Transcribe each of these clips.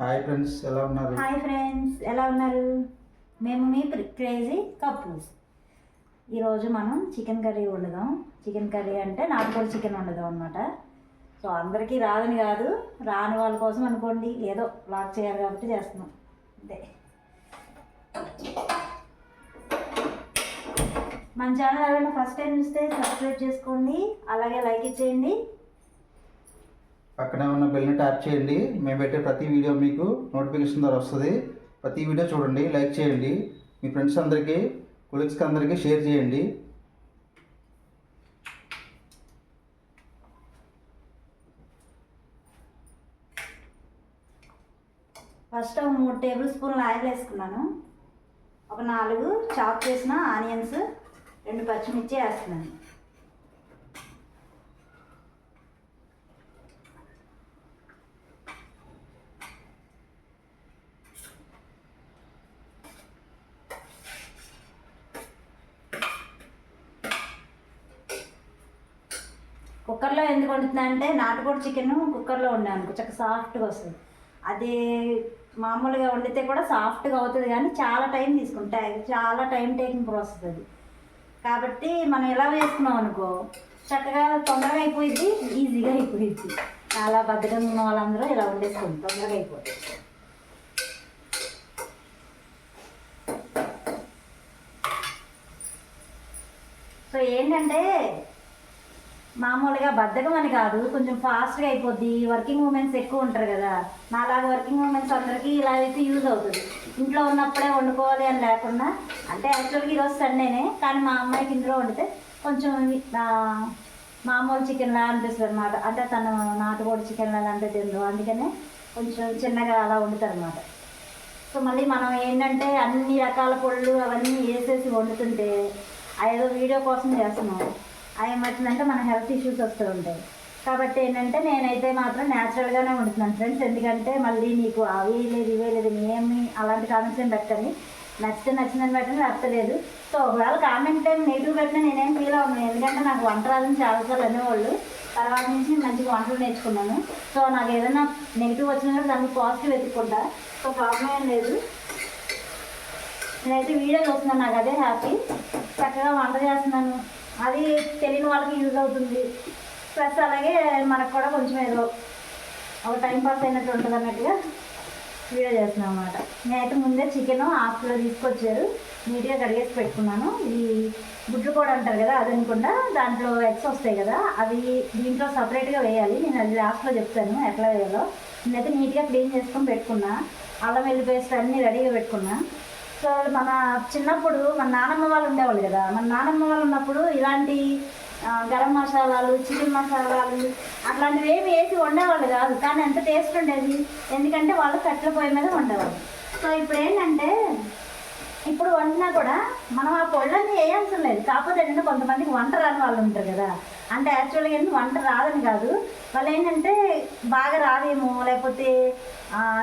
Hi friends ఎలా ఉన్నారు? Hi friends ఎలా ఉన్నారు? మేము మీ క్రేజీ కపుల్స్ ఈరోజు మనం చికెన్ కర్రీ వండుదాం. చికెన్ కర్రీ అంటే నాటుకోడి చికెన్ వండుదాం అనమాట సో అందరికీ రాదని కాదు రాని వాళ్ళ కోసం అనుకోండి. ఏదో లాక్ చేయాలి కాబట్టి చేస్తున్నాం. అంతే. మన ఛానల్ ఎవరైనా ఫస్ట్ టైం చూస్తే సబ్స్క్రైబ్ చేసుకోండి. అలాగే లైక్ ఇచ్చేయండి. పక్కనే ఉన్న బెల్ని ట్యాప్ చేయండి. మేము పెట్టే ప్రతి వీడియో మీకు నోటిఫికేషన్ ద్వారా వస్తుంది. ప్రతి వీడియో చూడండి లైక్ చేయండి. మీ ఫ్రెండ్స్ అందరికీ కొలీగ్స్కి అందరికీ షేర్ చేయండి. ఫస్ట్ ఒక మూడు టేబుల్ స్పూన్లు ఆయిల్ వేసుకున్నాను. ఒక నాలుగు చాప్ చేసిన ఆనియన్స్ రెండు పచ్చిమిర్చి వేస్తున్నాను కుక్కర్లో ఎందుకు వండుతున్నా అంటే నాటుకోడి చికెన్ కుక్కర్లో వండాను చక్కగా సాఫ్ట్గా వస్తుంది. అది మామూలుగా వండితే కూడా సాఫ్ట్గా అవుతుంది కానీ చాలా టైం తీసుకుంటాయి చాలా టైం టేకింగ్ ప్రాసెస్ అది. కాబట్టి మనం ఎలా వేసుకున్నాం అనుకో చక్కగా తొందరగా అయిపోయింది ఈజీగా అయిపోయింది చాలా భద్రంగా ఉన్న వాళ్ళందరూ ఇలా వండేసుకోండి తొందరగా అయిపోతుంది సో ఏంటంటే మామూలుగా బద్ధకం అని కాదు కొంచెం ఫాస్ట్గా అయిపోద్ది. వర్కింగ్ ఉమెన్స్ ఎక్కువ ఉంటారు కదా నాలాగా వర్కింగ్ ఉమెన్స్ అందరికీ ఇలా అయితే యూజ్ అవుతుంది. ఇంట్లో ఉన్నప్పుడే వండుకోవాలి అని లేకుండా అంటే యాక్చువల్గా ఈరోజు సండేనే కానీ మా అమ్మాయికి ఇందులో వండితే కొంచెం మామూలు మామూలు చికెన్లా అనిపిస్తుంది అనమాట అంటే తను నాటుకోడి చికెన్ లా అంటే తిందు. అందుకనే కొంచెం చిన్నగా అలా వండుతారు అనమాట సో మళ్ళీ మనం ఏంటంటే అన్ని రకాల పొళ్ళు అవన్నీ వేసేసి వండుతుంటే ఏదో వీడియో కోసం చేస్తున్నాం. ఏమవుతుందంటే మన హెల్త్ ఇష్యూస్ వస్తూ ఉంటాయి. కాబట్టి ఏంటంటే నేనైతే మాత్రం న్యాచురల్గానే వండుతున్నాను ఫ్రెండ్స్. ఎందుకంటే మళ్ళీ నీకు అవి లేదు ఇవే లేదు ఏమి అలాంటి కామెంట్స్ ఏం పెట్టని నచ్చితే నచ్చిందని పెట్టని నచ్చలేదు సో ఒకవేళ కామెంట్ టైం నెగిటివ్ పెట్టినా నేనేం ఫీల్ అవ్వను. ఎందుకంటే నాకు వంట రాదని చాలాసార్లు అనేవాళ్ళు. తర్వాత నుంచి మంచిగా వంటలు నేర్చుకున్నాను. సో నాకు ఏదైనా నెగిటివ్ వచ్చినా కూడా దానికి పాజిటివ్ వెతుక్కుంటా. సో ప్రాబ్లం ఏం లేదు. నేనైతే వీడియో చూస్తున్నాను నాకు అదే హ్యాపీ చక్కగా వంట చేస్తున్నాను. అది తెలియని వాళ్ళకి యూజ్ అవుతుంది. ప్లస్ అలాగే మనకు కూడా కొంచెం ఏదో ఒక టైం పాస్ అయినట్టు ఉంటుంది అన్నట్టుగా వీడియో చేస్తున్నాం అనమాట నేనైతే ముందే చికెన్ హాఫ్ తీసుకొచ్చారు. నీట్గా కడిగేసి పెట్టుకున్నాను. ఈ గుడ్లు కూడా అంటారు కదా అది అనుకుండా దాంట్లో ఎగ్స్ వస్తాయి కదా అవి దీంట్లో సపరేట్గా వేయాలి. నేను అది లాస్ట్లో చెప్తాను ఎట్లా వేయాలో. నేనైతే నీట్గా క్లీన్ చేసుకొని పెట్టుకున్నా. అల్లం వెల్లి పేస్ట్ అన్నీ రెడీగా పెట్టుకున్నా. సో మన చిన్నప్పుడు మన నానమ్మ వాళ్ళు ఉండేవాళ్ళు కదా. మన నానమ్మ వాళ్ళు ఉన్నప్పుడు ఇలాంటి గరం మసాలాలు చికెన్ మసాలాలు అట్లాంటివి ఏమి వేసి వండేవాళ్ళు కాదు. కానీ ఎంత టేస్ట్ ఉండేది. ఎందుకంటే వాళ్ళు కట్టెల పొయ్యి మీద వండేవాళ్ళు. సో ఇప్పుడు ఏంటంటే ఇప్పుడు వండినా కూడా మనం ఆ పొళ్ళని వేయాల్సిన లేదు. కాకపోతే ఏంటంటే కొంతమందికి వంట రాని వాళ్ళు ఉంటారు కదా. అంటే యాక్చువల్గా ఏంటి వంట రాదని కాదు. వాళ్ళు ఏంటంటే బాగా రాదేమో లేకపోతే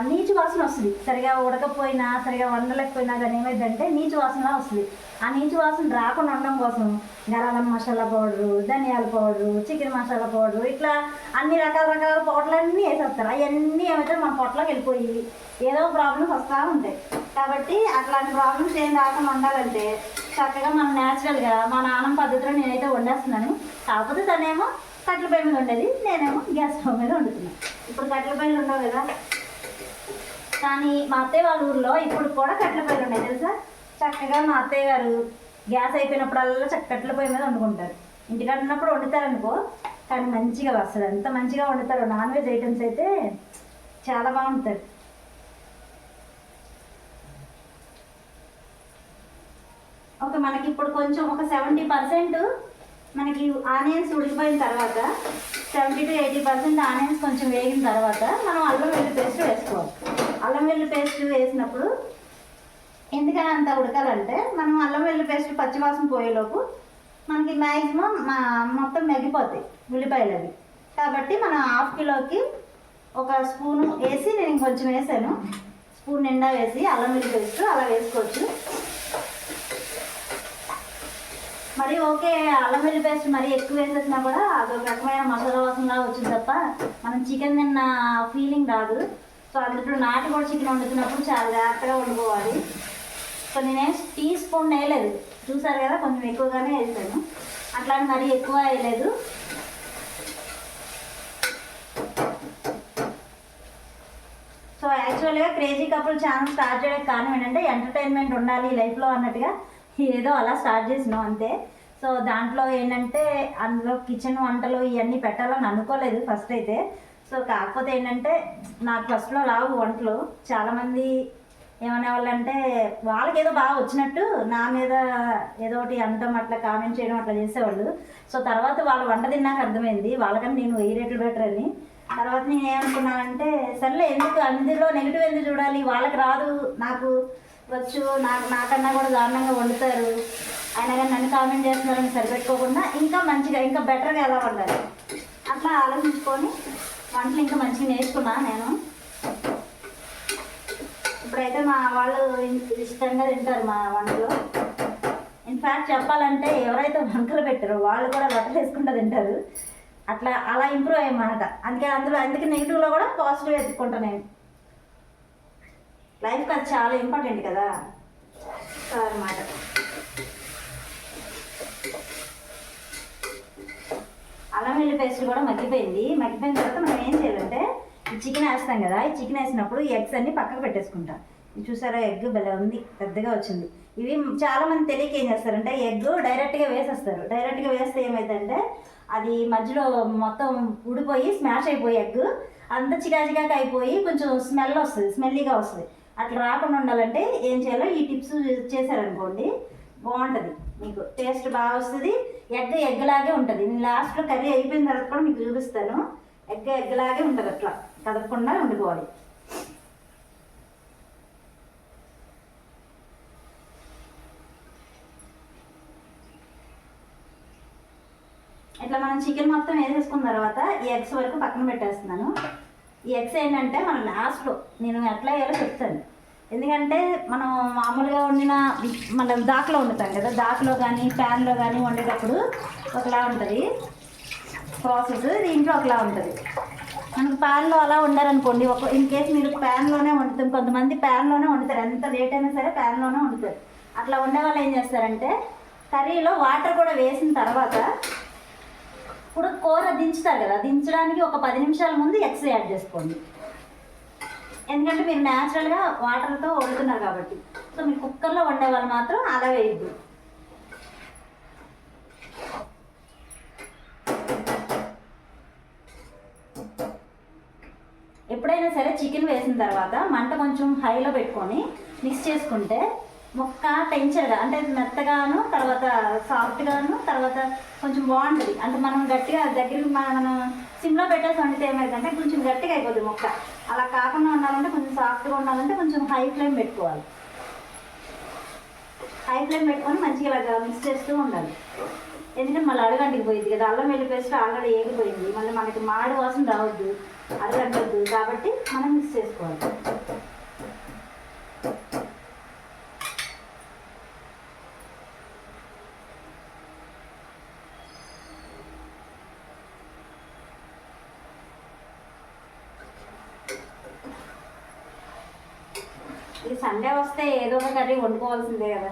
నీచు వాసన వస్తుంది. సరిగా ఉడకపోయినా సరిగా వండలేకపోయినా కానీ ఏమైందంటే నీచు వాసన వస్తుంది. ఆ నీచు వాసన రాకుండా ఉండడం కోసం గరం మసాలా పౌడరు ధనియాల పౌడరు చికెన్ మసాలా పౌడరు ఇట్లా అన్ని రకాల రకాల పౌడర్లన్నీ వేసేస్తారు. అవన్నీ ఏమైతే మన పొట్టలోకి వెళ్ళిపోయి ఏదో ప్రాబ్లమ్స్ వస్తూ ఉంటాయి. కాబట్టి అట్లాంటి ప్రాబ్లమ్స్ ఏం రాకుండా ఉండాలంటే చక్కగా మనం న్యాచురల్గా మా నాన్నమ్మ పద్ధతిలో నేనైతే వండేస్తున్నాను. కాకపోతే తనేమో కట్టెల పై మీద ఉండేది నేనేమో గ్యాస్ స్టవ్ మీద వండుతున్నాను. ఇప్పుడు కట్టెల పైన ఉండవు కదా. కానీ మా అత్తయ్య వాళ్ళ ఊర్లో ఇప్పుడు కూడా కట్టెల పొయ్యిలు ఉన్నాయి తెలుసా? చక్కగా మా అత్తయ్య గారు గ్యాస్ అయిపోయినప్పుడల్లా చక్క కట్టెల పొయ్యి మీద వండుకుంటారు. ఇంటికాడ ఉన్నప్పుడు వండుతారనుకో కానీ మంచిగా వస్తుంది ఎంత మంచిగా వండుతారు నాన్ వెజ్ ఐటమ్స్ అయితే చాలా బాగుంటుంది ఓకే మనకి ఇప్పుడు కొంచెం ఒక సెవెంటీ పర్సెంట్ మనకి ఆనియన్స్ ఉడికిపోయిన తర్వాత seventy to eighty percent onions కొంచెం వేగిన తర్వాత మనం అల్లం వెళ్ళి పేస్ట్ అల్లం వెల్లుల్లి పేస్ట్ వేసినప్పుడు ఎందుకని అంత ఉడకాలంటే మనం అల్లం వెల్లుల్లి పేస్ట్ పచ్చివాసన పోయేలోపు మనకి మ్యాక్సిమం మొత్తం మెగిపోతాయి ఉల్లిపాయలు అవి కాబట్టి మనం హాఫ్ కిలోకి ఒక స్పూన్ వేసి నేను కొంచెం వేసాను. స్పూన్ నిండా వేసి అల్లం వెల్లుల్లి పేస్ట్ అలా వేసుకోవచ్చు. మరి ఓకే అల్లం వెల్లి పేస్ట్ మరి ఎక్కువ వేసేసినా కూడా అదొక రకమైన మసాలా వాసనలా వచ్చింది తప్ప మనం చికెన్ తిన్న ఫీలింగ్ రాదు. సో అందులో నాటుకోడి చికెన్ వండుతున్నప్పుడు చాలా జాగ్రత్తగా వండుకోవాలి. సో నేనేం టీ స్పూన్ వేయలేదు. చూసారు కదా కొంచెం ఎక్కువగానే వేసాను. అట్లా అని మరీ ఎక్కువ వేయలేదు. సో యాక్చువల్గా క్రేజీ కపుల్ ఛానల్ స్టార్ట్ చేయడానికి కారణం ఏంటంటే ఎంటర్టైన్మెంట్ ఉండాలి లైఫ్లో అన్నట్టుగా ఏదో అలా స్టార్ట్ చేసినాం అంతే. సో దాంట్లో ఏంటంటే అందులో కిచెన్ వంటలు ఇవన్నీ పెట్టాలని అనుకోలేదు ఫస్ట్ అయితే. సో కాకపోతే ఏంటంటే నాకు ఫస్ట్లో రావు వంటలు చాలామంది ఏమనే వాళ్ళంటే వాళ్ళకి ఏదో బాగా వచ్చినట్టు నా మీద ఏదో ఒకటి అనడం అట్లా కామెంట్ చేయడం అట్లా చేసేవాళ్ళు. సో తర్వాత వాళ్ళు వంట తిన్నాక అర్థమైంది వాళ్ళకన్నా నేను వెయ్యి రేట్లు బెటర్ అని. తర్వాత నేను ఏమనుకున్నానంటే సర్లే ఎందుకు అందులో నెగిటివ్ ఎందుకు చూడాలి? వాళ్ళకి రాదు నాకు వచ్చు నాకు నాకన్నా కూడా దారుణంగా వండుతారు. అయినా కానీ నన్ను కామెంట్ చేస్తున్నారని సరిపెట్టుకోకుండా ఇంకా మంచిగా ఇంకా బెటర్గా ఎలా వండాలి? అట్లా ఆలోచించుకొని వంటలు ఇంకా మంచిగా నేర్చుకున్నా నేను. ఇప్పుడైతే మా వాళ్ళు ఇష్టంగా తింటారు మా వంటలు. ఇన్ఫ్యాక్ట్ చెప్పాలంటే ఎవరైతే వంకలు పెట్టారో వాళ్ళు కూడా బట్టలు వేసుకుంటూ తింటారు. అట్లా అలా ఇంప్రూవ్ అయ్యమాట అందుకే అందులో అందుకే నెగిటివ్లో కూడా పాజిటివ్ ఎత్తుకుంటా నేను. లైఫ్ అది చాలా ఇంపార్టెంట్ కదా. సో అన్నమాట అల్లం వెల్లి పేస్ట్ కూడా మగ్గిపోయింది. మగ్గిపోయిన తర్వాత మనం ఏం చేయాలంటే ఈ చికెన్ వేస్తాం కదా ఈ చికెన్ వేసినప్పుడు ఎగ్స్ అన్ని పక్కకు పెట్టేసుకుంటాం. చూసారా ఎగ్ భలే ఉంది పెద్దగా వచ్చింది. ఇవి చాలా మంది తెలియక ఏం చేస్తారంటే ఎగ్ డైరెక్ట్గా వేసేస్తారు. డైరెక్ట్గా వేస్తే ఏమైందంటే అది మధ్యలో మొత్తం ఉడిపోయి స్మాష్ అయిపోయి ఎగ్. అంత చికాచికాక అయిపోయి కొంచెం స్మెల్ వస్తుంది స్మెల్లీగా వస్తుంది. అట్లా రాకుండా ఉండాలంటే ఏం చేయాలో ఈ టిప్స్ చేశారనుకోండి బాగుంటుంది. మీకు టేస్ట్ బాగా వస్తుంది. ఎగ్ ఎగ్ లాగే ఉంటుంది. నేను లాస్ట్లో కర్రీ అయిపోయిన తర్వాత కూడా మీకు చూపిస్తాను. ఎగ్ ఎగ్ లాగే ఉంటుంది అట్లా. కదపకుండా వండుకోవాలి. ఇట్లా మనం చికెన్ మొత్తం వేసేసుకున్న తర్వాత ఈ ఎగ్స్ వరకు పక్కన పెట్టేస్తున్నాను. ఈ ఎగ్స్ ఏంటంటే మనం లాస్ట్లో నేను ఎట్లా వేయాలో చెప్తాను. ఎందుకంటే మనం మామూలుగా వండిన మనం దాకలో వండుతాం కదా దాకలో కానీ ప్యాన్లో కానీ వండేటప్పుడు ఒకలా ఉంటుంది. ప్రాసెస్ దీంట్లో ఒకలా ఉంటుంది. మనకు ప్యాన్లో అలా వండారనుకోండి ఒక ఇన్ కేస్ మీరు ప్యాన్లోనే వండుతాం కొంతమంది ప్యాన్లోనే వండుతారు. ఎంత లేట్ అయినా సరే ప్యాన్లోనే వండుతారు. అట్లా వండే వాళ్ళు ఏం చేస్తారంటే కర్రీలో వాటర్ కూడా వేసిన తర్వాత ఇప్పుడు కూర దించుతారు కదా దించడానికి ఒక పది నిమిషాల ముందు ఎక్స్ యాడ్ చేసుకోండి. ఎందుకంటే మీరు న్యాచురల్గా వాటర్తో వండుతున్నారు కాబట్టి. సో మీరు కుక్కర్లో వండే వాళ్ళు మాత్రం అలా వేయద్దు ఎప్పుడైనా సరే చికెన్ వేసిన తర్వాత మంట కొంచెం హైలో పెట్టుకొని మిక్స్ చేసుకుంటే ముక్క టెన్షన్గా అంటే మెత్తగాను తర్వాత సాఫ్ట్గాను తర్వాత కొంచెం బాగుంటుంది. అంటే మనం గట్టిగా దగ్గరికి మనం సిమ్లో పెట్టేసి వండితే ఏమైందంటే కొంచెం గట్టిగా అయిపోతుంది మొక్క. అలా కాకుండా ఉండాలంటే కొంచెం సాఫ్ట్గా ఉండాలంటే కొంచెం హై ఫ్లేమ్ పెట్టుకోవాలి. హై ఫ్లేమ్ పెట్టుకొని మంచిగా ఇలా మిక్స్ చేస్తూ ఉండాలి. ఎందుకంటే మళ్ళీ అడుగంటికి పోయింది కదా అల్లం వెల్లి పేస్ట్ ఆల్రెడీ ఏగిపోయింది. మళ్ళీ మనకి మాడి వాసన రావద్దు అడగంటద్దు కాబట్టి మనం మిక్స్ చేసుకోవాలి ఈ సండే వస్తే ఏదో ఒక కర్రీ వండుకోవాల్సిందే కదా.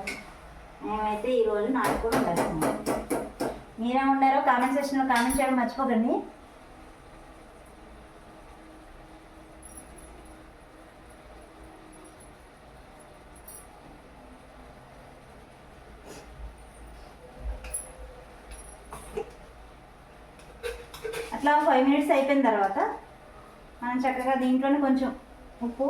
మేమైతే ఈరోజు నాటుకొని ఉండాల్సిందే మీరే ఉన్నారో కామెంట్ సెక్షన్లో కామెంట్ చేయడం మర్చిపోకండి. అట్లా ఫైవ్ మినిట్స్ అయిపోయిన తర్వాత మనం చక్కగా దీంట్లోనే కొంచెం ఉప్పు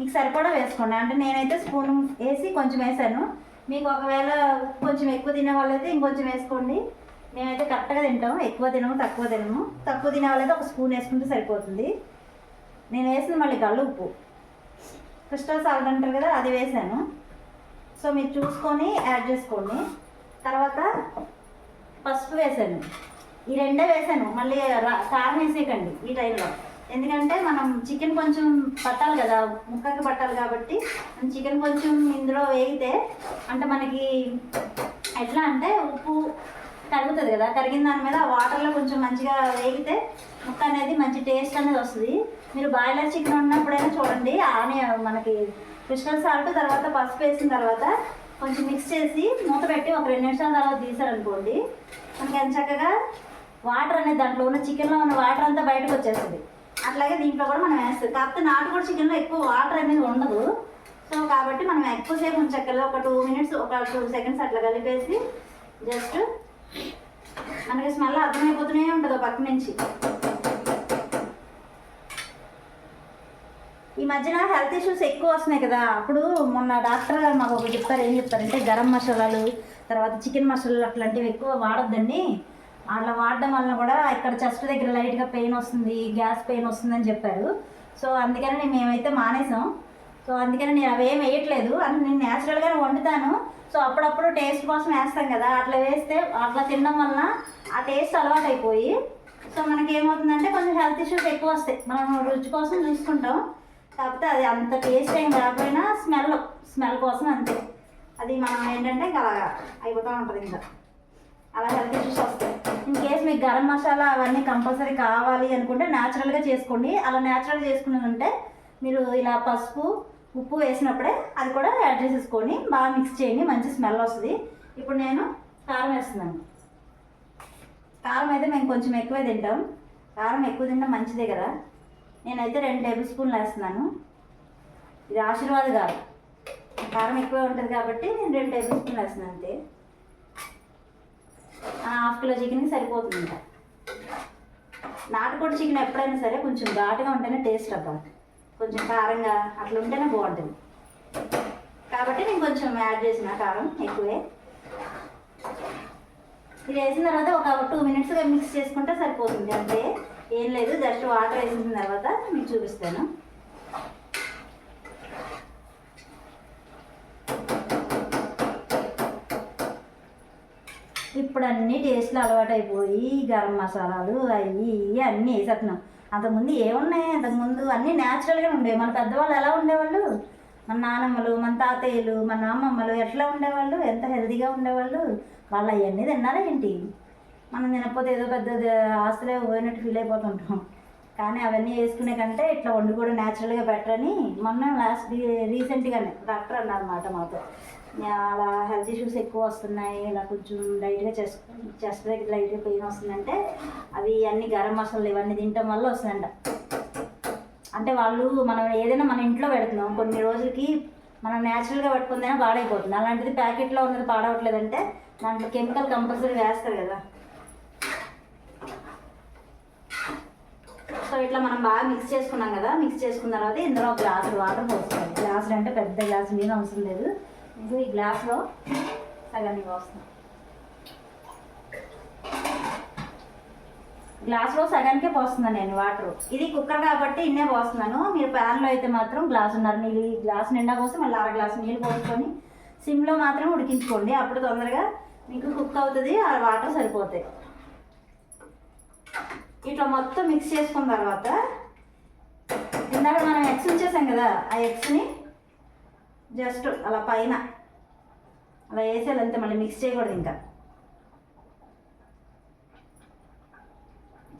మీకు సరిపడా వేసుకోండి. అంటే నేనైతే స్పూన్ వేసి కొంచెం వేసాను. మీకు ఒకవేళ కొంచెం ఎక్కువ తినే వాళ్ళైతే ఇంకొంచెం వేసుకోండి. మేమైతే కరెక్ట్గా తింటాము. ఎక్కువ తినము తక్కువ తినము. తక్కువ తినే వాళ్ళైతే ఒక స్పూన్ వేసుకుంటే సరిపోతుంది. నేను వేసిన మళ్ళీ కళ్ళు ఉప్పు. క్రిస్టల్ సాల్ట్ అంటారు కదా అది వేసాను. సో మీరు చూసుకొని యాడ్ చేసుకోండి. తర్వాత పసుపు వేసాను. ఈ రెండే వేసాను. మళ్ళీ రా- కారం వేసేయకండి ఈ టైంలో. ఎందుకంటే మనం చికెన్ కొంచెం పట్టాలి కదా ముక్కకి పట్టాలి కాబట్టి చికెన్ కొంచెం ఇందులో వేగితే అంటే మనకి ఎట్లా అంటే ఉప్పు కరుగుతుంది కదా కరిగిన దాని మీద ఆ వాటర్లో కొంచెం మంచిగా వేగితే ముక్క అనేది మంచి టేస్ట్ అనేది వస్తుంది. మీరు బాయిలర్ చికెన్ ఉన్నప్పుడైనా చూడండి ఆనే మనకి క్రిస్టల్ సాల్ట్ తర్వాత పసుపు వేసిన తర్వాత కొంచెం మిక్స్ చేసి మూత పెట్టి ఒక రెండు నిమిషాల తర్వాత తీసారనుకోండి మనకి ఎంత చక్కగా వాటర్ అనేది దాంట్లో ఉన్న చికెన్లో ఉన్న వాటర్ అంతా బయటకు వచ్చేస్తుంది. అట్లాగే దీంట్లో కూడా మనం వేస్తాం. కాకపోతే నాటుకోడి చికెన్లో ఎక్కువ వాటర్ అనేది ఉండదు. సో కాబట్టి మనం ఎక్కువసేపు ఉంచక్కర్లేదు. ఒక టూ మినిట్స్ ఒక టూ సెకండ్స్ అట్లా కలిపేసి జస్ట్ మనకి స్మెల్ అర్థమైపోతూనే ఉంటుంది పక్క నుంచి. ఈ మధ్యన హెల్త్ ఇష్యూస్ ఎక్కువ వస్తున్నాయి కదా. అప్పుడు మొన్న డాక్టర్ గారు మాకు ఒకటి చెప్తారు ఏం చెప్తారంటే గరం మసాలాలు తర్వాత చికెన్ మసాలాలు అట్లాంటివి ఎక్కువ వాడొద్దండి. అట్లా వాడడం వలన కూడా ఇక్కడ చెస్ట్ దగ్గర లైట్గా పెయిన్ వస్తుంది గ్యాస్ పెయిన్ వస్తుందని చెప్పారు. సో అందుకని నేను మేమైతే మానేసాం. సో అందుకని నేను అవి ఏం వేయట్లేదు. అని నేను న్యాచురల్గానే వండుతాను. సో అప్పుడప్పుడు టేస్ట్ కోసం వేస్తాం కదా అట్లా వేస్తే అట్లా తినడం వలన ఆ టేస్ట్ అలవాటు అయిపోయి సో మనకి ఏమవుతుందంటే కొంచెం హెల్త్ ఇష్యూస్ ఎక్కువ వస్తాయి. మనం రుచి కోసం చూసుకుంటాం. కాకపోతే అది అంత టేస్ట్ ఏం రాకపోయినా స్మెల్ స్మెల్ కోసం అంతే. అది మనం ఏంటంటే ఇంకా అలాగా అయిపోతూ ఉంటుంది ఇంకా. అలా హెల్త్ ఇష్యూస్ వస్తాయి ఇన్ కేస్ మీకు గరం మసాలా అవన్నీ కంపల్సరీ కావాలి అనుకుంటే న్యాచురల్గా చేసుకోండి. అలా న్యాచురల్ చేసుకున్నారంటే మీరు ఇలా పసుపు ఉప్పు వేసినప్పుడే అది కూడా యాడ్ చేసేసుకొని బాగా మిక్స్ చేయండి మంచి స్మెల్ వస్తుంది. ఇప్పుడు నేను కారం వేస్తున్నాను. కారం అయితే మేము కొంచెం ఎక్కువే తింటాం. కారం ఎక్కువ తింటాం మంచిదే కదా. నేనైతే రెండు టేబుల్ స్పూన్లు వేస్తున్నాను. ఇది ఆశీర్వాద్ కాదు. కారం ఎక్కువే ఉంటుంది కాబట్టి నేను రెండు టేబుల్ స్పూన్లు వేస్తున్నాను అంతే. హాఫ్ కిలో చికెన్కి సరిపోతుంది ఇంకా నాటుకోడి చికెన్ ఎప్పుడైనా సరే కొంచెం ఘాటుగా ఉంటేనే టేస్ట్ అబ్బా. కొంచెం కారంగా అట్లా ఉంటేనే బాగుంటుంది. కాబట్టి నేను కొంచెం యాడ్ చేసిన కారం ఎక్కువే. ఇది వేసిన తర్వాత ఒక టూ మినిట్స్గా మిక్స్ చేసుకుంటే సరిపోతుంది. అంతే. ఏం లేదు జస్ట్ వాటర్ వేసిన తర్వాత మీకు చూపిస్తాను. ఇప్పుడు అన్ని టేస్ట్లు అలవాటైపోయి గరం మసాలాలు అవి ఇవి అన్నీ వేసేస్తున్నాం అంతకుముందు ఏమున్నాయి? అంతకుముందు అన్నీ న్యాచురల్గా ఉండేవి. మన పెద్దవాళ్ళు ఎలా ఉండేవాళ్ళు? మన నానమ్మలు మన తాతయ్యలు మన అమ్మమ్మలు ఎట్లా ఉండేవాళ్ళు? ఎంత హెల్తీగా ఉండేవాళ్ళు? వాళ్ళు అవన్నీ తిన్నారా ఏంటి? మనం తినకపోతే ఏదో పెద్ద ఆస్తులే పోయినట్టు ఫీల్ అయిపోతుంటాం. కానీ అవన్నీ వేసుకునే కంటే ఇట్లా వండు కూడా న్యాచురల్గా బెటర్ అని మొన్న లాస్ట్ రీసెంట్గానే డాక్టర్ అన్నారన్నమాట మాతో. అలా హెల్త్ ఇష్యూస్ ఎక్కువ వస్తున్నాయి ఇలా కొంచెం లైట్గా చెస్ట్ చెస్ట్ దగ్గర లైట్గా పెయిన్ వస్తుందంటే అవి అన్ని గరం మసాలాలు ఇవన్నీ తినటం వల్ల వస్తుందంట. అంటే వాళ్ళు మనం ఏదైనా మన ఇంట్లో పెడుతున్నాం కొన్ని రోజులకి మనం న్యాచురల్గా పెట్టుకుందైనా పాడైపోతుంది. అలాంటిది ప్యాకెట్లో ఉన్నది పాడవట్లేదంటే దాంట్లో కెమికల్ కంపల్సరీ వేస్తారు కదా. సో ఇట్లా మనం బాగా మిక్స్ చేసుకున్నాం కదా మిక్స్ చేసుకున్న తర్వాత ఇందులో గ్లాసులు గ్లాసు వాటర్ పోసుకోవాలి గ్లాసులు అంటే పెద్ద గ్లాసు మీద అవసరం లేదు. ఇది ఈ గ్లాస్లో సగానికి పోస్తాం గ్లాస్లో సగానికే పోస్తున్నాను నేను వాటర్. ఇది కుక్కర్ కాబట్టి ఇన్నే పోస్తున్నాను. మీరు ప్యాన్లో అయితే మాత్రం గ్లాస్ ఉన్నారు. నీళ్ళు ఈ గ్లాస్ నిండా పోస్తే మళ్ళీ అర గ్లాసు నీళ్ళు పోసుకొని సిమ్లో మాత్రం ఉడికించుకోండి. అప్పుడు తొందరగా మీకు కుక్ అవుతుంది ఆ వాటర్ సరిపోతాయి. ఇట్లా మొత్తం మిక్స్ చేసుకున్న తర్వాత ఇందాక మనం ఎగ్స్ ఉంచేసాం కదా ఆ ఎగ్స్ని జస్ట్ అలా పైన. అలా వేసేయాలి అంతే మళ్ళీ మిక్స్ చేయకూడదు ఇంకా.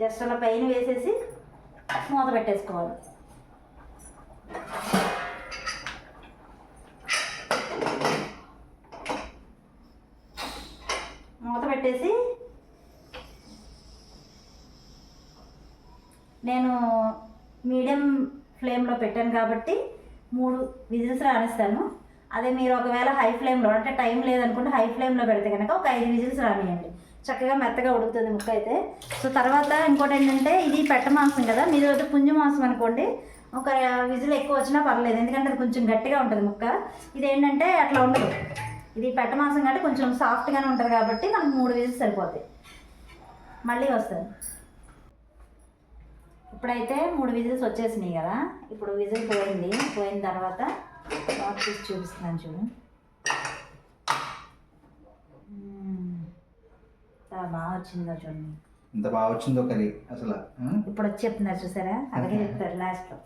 జస్ట్ అలా పైన వేసేసి మూత పెట్టేసుకోవాలి. మూత పెట్టేసి నేను మీడియం ఫ్లేమ్లో పెట్టాను కాబట్టి మూడు విజిల్స్ రానిస్తాను అదే మీరు ఒకవేళ హై ఫ్లేమ్లో అంటే టైం లేదనుకుంటే హై ఫ్లేమ్లో పెడితే కనుక ఒక ఐదు విజిల్స్ రానియండి. చక్కగా మెత్తగా ఉడుకుతుంది ముక్క అయితే. సో తర్వాత ఇంకోటి ఏంటంటే ఇది పెట్ట మాంసం కదా మీరు అయితే పుంజు మాంసం అనుకోండి ఒక విజిల్ ఎక్కువ వచ్చినా పర్లేదు ఎందుకంటే అది కొంచెం గట్టిగా ఉంటుంది ముక్క. ఇది ఏంటంటే అట్లా ఉండదు. ఇది పెట్ట మాంసం కాబట్టి కొంచెం సాఫ్ట్గానే ఉంటుంది కాబట్టి మనకు మూడు విజిల్స్ సరిపోతాయి. మళ్ళీ వస్తుంది ఇప్పుడైతే మూడు విజిల్స్ వచ్చేసినాయి కదా. ఇప్పుడు విజిల్ పోయింది. పోయిన తర్వాత బాక్స్ తీసి చూపిస్తున్నాను చూడు. చాలా బాగా వచ్చిందో చూడండి. ఇంత బాగా వచ్చిందో కర్రీ అసలు? ఇప్పుడు వచ్చి చెప్తున్నారు చూసారా? అలాగే చెప్తారు లాస్ట్లో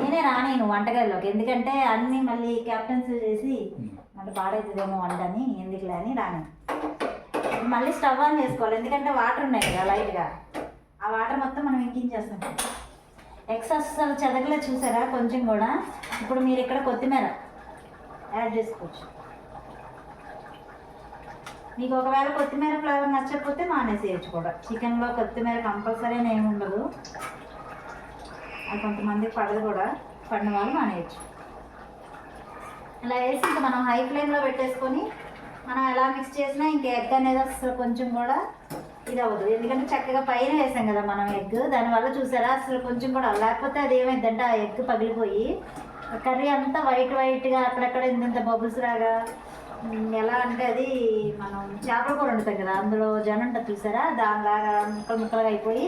నేనే రానేను వంటగదిలోకి. ఎందుకంటే అన్నీ మళ్ళీ క్యాప్టెన్సీ చేసి మళ్ళీ పాడవుతుందేమో వంట అని ఎందుకులే అని రాను. మళ్ళీ స్టవ్ ఆన్ చేసుకోవాలి. ఎందుకంటే వాటర్ ఉన్నాయి కదా లైట్గా ఆ వాటర్ మొత్తం మనం ఇంకించేస్తాం. ఎగ్స్ అసలు చెదకలే చూసారా? కొంచెం కూడా. ఇప్పుడు మీరు ఇక్కడ కొత్తిమీర యాడ్ చేసుకోవచ్చు. మీకు ఒకవేళ కొత్తిమీర ఫ్లేవర్ నచ్చకపోతే మానేసేయచ్చు కూడా. చికెన్లో కొత్తిమీర కంపల్సరీ అని ఏమి ఉండదు. అది కొంతమందికి పడదు కూడా. పడిన వాళ్ళు మానేయచ్చు. ఇలా వేసి ఇంకా మనం హై ఫ్లేమ్లో పెట్టేసుకొని మనం ఎలా మిక్స్ చేసినా ఇంకా ఎగ్ అనేది అసలు కొంచెం కూడా ఇది అవ్వదు ఎందుకంటే చక్కగా పైన వేసాం కదా మనం ఎగ్. దానివల్ల చూసారా? అసలు కొంచెం కూడా లేకపోతే అది ఏమైందంటే ఆ ఎగ్ పగిలిపోయి కర్రీ అంతా వైట్ వైట్గా అక్కడక్కడ ఇంత బబుల్స్ ఉమ్, ఎలా అంటే అది మనం చేపల కూర వండుతాం కదా అందులో జనం ఉంటుంది చూసారా? దానిలాగా ముక్కలు ముక్కలుగా అయిపోయి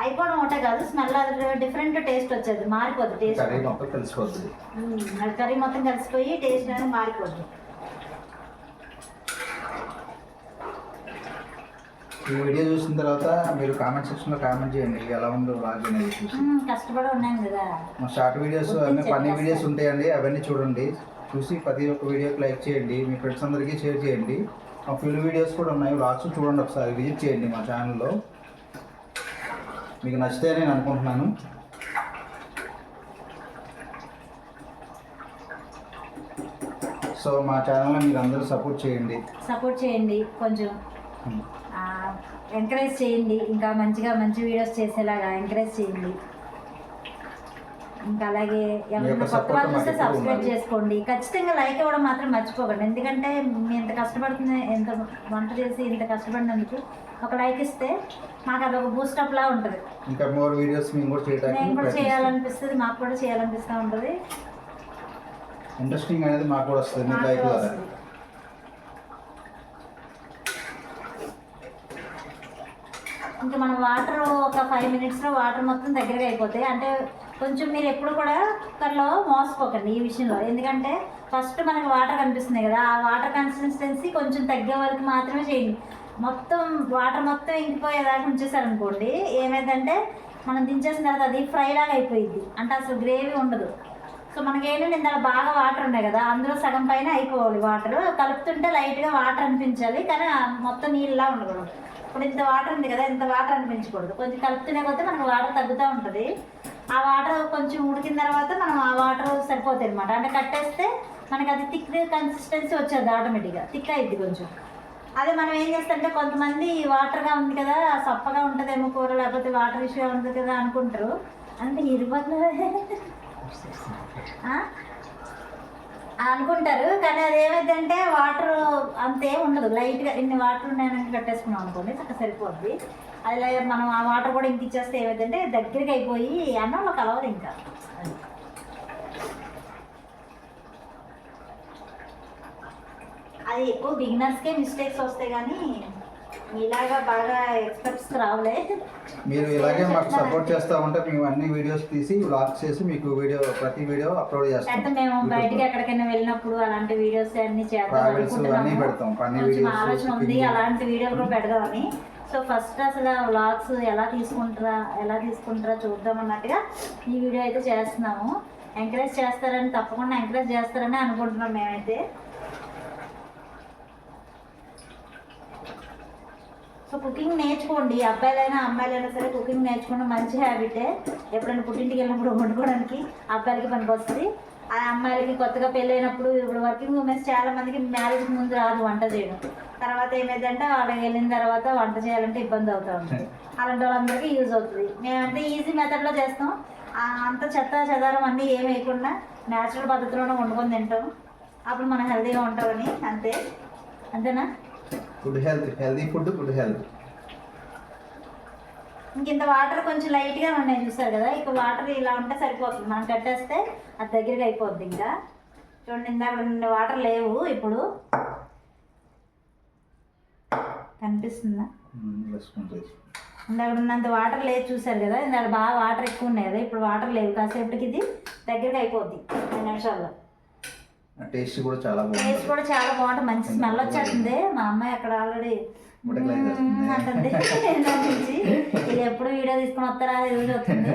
అయిపోవడం ఒకటే కాదు స్మెల్ అది డిఫరెంట్ టేస్ట్ వచ్చేది మారిపోద్ది టేస్ట్ కర్రీ మొత్తం కలిసిపోతుంది. అది కర్రీ మొత్తం కలిసిపోయి టేస్ట్ అనేది మారిపోద్ది. ఈ వీడియో చూసిన తర్వాత మీరు కామెంట్ సెక్షన్లో కామెంట్ చేయండి. ఎలా ఉందో బ్లాగ్ అనేది చూసి కష్టపడి ఉన్నాను కదా. షార్ట్ వీడియోస్ అన్ని ఫన్నీ వీడియోస్ ఉంటాయండి. అవన్నీ చూడండి. చూసి ప్రతి ఒక్క వీడియోకి లైక్ చేయండి. మీ ఫ్రెండ్స్ అందరికీ షేర్ చేయండి. మా ఫుల్ వీడియోస్ కూడా ఉన్నాయి. లాస్ట్ చూడండి ఒకసారి. విజిట్ చేయండి మా ఛానల్లో మీకు నచ్చితే నేను అనుకుంటున్నాను. సో మా ఛానల్ని మీరు అందరూ సపోర్ట్ చేయండి. సపోర్ట్ చేయండి. కొంచెం. ఎంకరేజ్ చేయండి. ఇంకా మంచిగా మంచి వీడియోస్ చేసేలాగా ఎంకరేజ్ చేయండి. ఇంకా అలాగే ఎవరైనా కొత్త వాళ్ళు చూస్తే ఎప్పుడూ సబ్స్క్రైబ్. చేసుకోండి. ఖచ్చితంగా లైక్ ఇవ్వడం మాత్రం మర్చిపోకండి. ఎందుకంటే మీ ఎంత కష్టపడుతుంది ఎంత వంట చేసి ఇంత కష్టపడినందుకు ఒక లైక్ ఇస్తే మాకు అదొక బూస్టప్ లా ఉంటుంది. ఇంకా మోర్ వీడియోస్ మేము కూడా నేను చేయడానికి కూడా ప్రయత్నిస్తాం. చేయాలనిపిస్తుంది మాకు కూడా చేయాలనిపిస్తూ ఉంటుంది. ఇంట్రెస్టింగ్ అనేది మాకు కూడా వస్తుంది లైక్ కూడా ద్వారా వస్తుంది. ఇంకా మనం వాటర్ ఒక ఫైవ్ మినిట్స్లో వాటర్ మొత్తం దగ్గరగా అయిపోతాయి. అంటే కొంచెం మీరు ఎప్పుడు కూడా కుక్కర్లో మోసపోకండి ఈ విషయంలో. ఎందుకంటే ఫస్ట్ మనకి వాటర్ కనిపిస్తుంది కదా ఆ వాటర్ కన్సిస్టెన్సీ కొంచెం తగ్గే వరకు మాత్రమే చేయండి. మొత్తం వాటర్ మొత్తం ఇంకిపోయేదాకా ఉంచేసారనుకోండి ఏమైందంటే మనం దించేసిన తర్వాత అది ఫ్రై లాగా అయిపోయింది అంటే అసలు గ్రేవీ ఉండదు. సో మనకి ఏంటంటే ఇందాక బాగా వాటర్ ఉన్నాయి కదా అందులో సగం పైన అయిపోవాలి వాటర్ కలుపుతుంటే లైట్గా వాటర్ అనిపించాలి కానీ మొత్తం నీళ్ళలా ఉండకూడదు. ఇప్పుడు ఇంత వాటర్ ఉంది కదా ఇంత వాటర్ అనిపించకూడదు. కొంచెం కలుపుతూనే కొద్దీ మనకు వాటర్ తగ్గుతూ ఉంటుంది. ఆ వాటర్ కొంచెం ఉడికిన తర్వాత మనం ఆ వాటర్ సరిపోతాయి అనమాట అంటే కట్టేస్తే మనకి అది థిక్ కన్సిస్టెన్సీ వచ్చేది ఆటోమేటిక్గా థిక్ అయింది కొంచెం. అదే మనం ఏం చేస్తామంటే కొంతమంది వాటర్గా ఉంది కదా సప్పగా ఉంటుందేమో కూర లేకపోతే వాటర్ ఇష్యూ ఉంటుంది కదా అనుకుంటారు. అంటే ఇరుపట్ల అనుకుంటారు కానీ అది ఏమైందంటే వాటర్ అంతేం ఉండదు లైట్గా ఇన్ని వాటర్ ఉన్నాయని కట్టేసుకున్నాం అనుకోండి చక్కగా సరిపోద్ది అది మనం ఆ వాటర్ కూడా ఇంక ఇచ్చేస్తే ఏమైందంటే దగ్గరికి అయిపోయి అన్నంలో కలవదు ఇంకా అది. అది ఎక్కువ బిగినర్స్కే మిస్టేక్స్ వస్తాయి కానీ ఇలాగా బాగా ఎక్స్పర్ట్స్ రావులే మీరు ఇలాగే మాకు సపోర్ట్ చేస్తూ ఉంటే మేము అన్ని వీడియోస్ తీసి వ్లాగ్స్ చేసి మీకు వీడియో ప్రతి వీడియో అప్లోడ్ చేస్తాం మేము బయటికి ఎక్కడికైనా వెళ్ళినప్పుడు అలాంటి వీడియోస్ అన్ని చేద్దాం Travels అన్నీ. పెడతాం. Funny కొంచెం ఆలోచన ఉంది. అలాంటి వీడియోలు కూడా పెడదామని సో ఫస్ట్ అసలు వ్లాగ్స్ ఎలా తీసుకుంటారా ఎలా తీసుకుంటారా చూద్దాం అన్నట్టుగా ఈ వీడియో అయితే చేస్తున్నాము ఎంకరేజ్ చేస్తారని తప్పకుండా ఎంకరేజ్ చేస్తారని అనుకుంటున్నాం మేమైతే సో కుకింగ్ నేర్చుకోండి. అబ్బాయిలైనా అమ్మాయిలైనా సరే కుకింగ్ నేర్చుకోవడం మంచి హ్యాబిటే. ఎప్పుడైనా పుట్టింటికి వెళ్ళినప్పుడు వండుకోవడానికి అబ్బాయిలకి పనికి వస్తుంది ఆ అమ్మాయిలకి కొత్తగా పెళ్ళైనప్పుడు ఇప్పుడు వర్కింగ్ ఉమెన్స్ చాలా మందికి మ్యారేజ్కి ముందు రాదు వంట చేయడం. తర్వాత ఏమైందంటే వాళ్ళకి వెళ్ళిన తర్వాత వంట చేయాలంటే ఇబ్బంది అవుతూ ఉంటుంది. అలాంటి వాళ్ళందరికీ యూజ్ అవుతుంది. మేమంటే ఈజీ మెథడ్లో చేస్తాం. అంత చెత్త చెదారం అన్నీ ఏం వేయకుండా న్యాచురల్ పద్ధతిలోనే వండుకొని తింటాం. అప్పుడు మనం హెల్తీగా ఉంటామని అంతే. అంతేనా? Good health healthy food good health ఇంక ఇంత వాటర్ కొంచెం లైట్గా ఉన్నాయి చూసారు కదా? ఇక వాటర్ ఇలా ఉంటే సరిపోతుంది. మనం కట్టేస్తే అది దగ్గరగా అయిపోద్ది ఇంకా. చూడండి ఇందాక ఉండే వాటర్ లేవు ఇప్పుడు. కనిపిస్తుందా? ఇందాక ఉన్నంత వాటర్ లేదు చూసారు కదా? ఇందాక బాగా వాటర్ ఎక్కువ ఉన్నాయి కదా? ఇప్పుడు వాటర్ లేవు. కాసేపటికి ఇది దగ్గరగా అయిపోద్ది. రెండు నిమిషాల్లో. టేస్ట్ కూడా చాలా టేస్ట్ బాగుంది కూడా చాలా బాగుంటుంది. మంచి స్మెల్ వచ్చేస్తుంది మా అమ్మాయి అక్కడ ఆల్రెడీ. అంటుంది. ఇది ఎప్పుడు వీడియో తీసుకుని వస్తారా? అది రోజు వస్తుంది.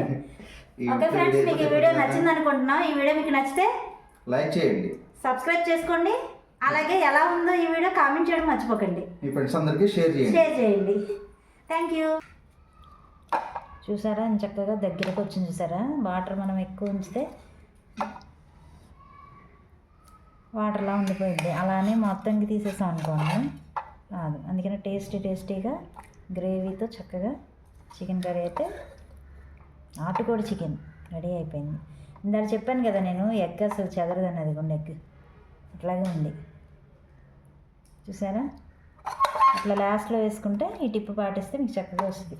ఓకే ఫ్రెండ్స్ మీకు ఈ వీడియో నచ్చింది అనుకుంటున్నాం. ఈ వీడియో మీకు నచ్చితే లైక్ చేయండి. సబ్స్క్రైబ్ చేసుకోండి. అలాగే ఎలా ఉందో ఈ వీడియో కామెంట్ చేయడం మర్చిపోకండి. మీ ఫ్రెండ్స్ అందరికీ షేర్ చేయండి. షేర్ చేయండి. Thank you. చూసారా? చక్కగా దగ్గరకు వచ్చింది చూసారా? వాటర్ మనం ఎక్కువ ఉంచితే వాటర్లా ఉండిపోయింది అలానే మొత్తంకి తీసేసాం అనుకోండి రాదు. అందుకని టేస్టీ టేస్టీగా గ్రేవీతో చక్కగా చికెన్ కర్రీ అయితే నాటుకోడి చికెన్ రెడీ అయిపోయింది. ఇందాక చెప్పాను కదా నేను ఎగ్ అసలు చెదరదని అది కూడా ఎగ్. అట్లాగే ఉంది. చూసారా? అట్లా లాస్ట్లో వేసుకుంటే ఈ టిప్పు పాటిస్తే మీకు చక్కగా వస్తుంది.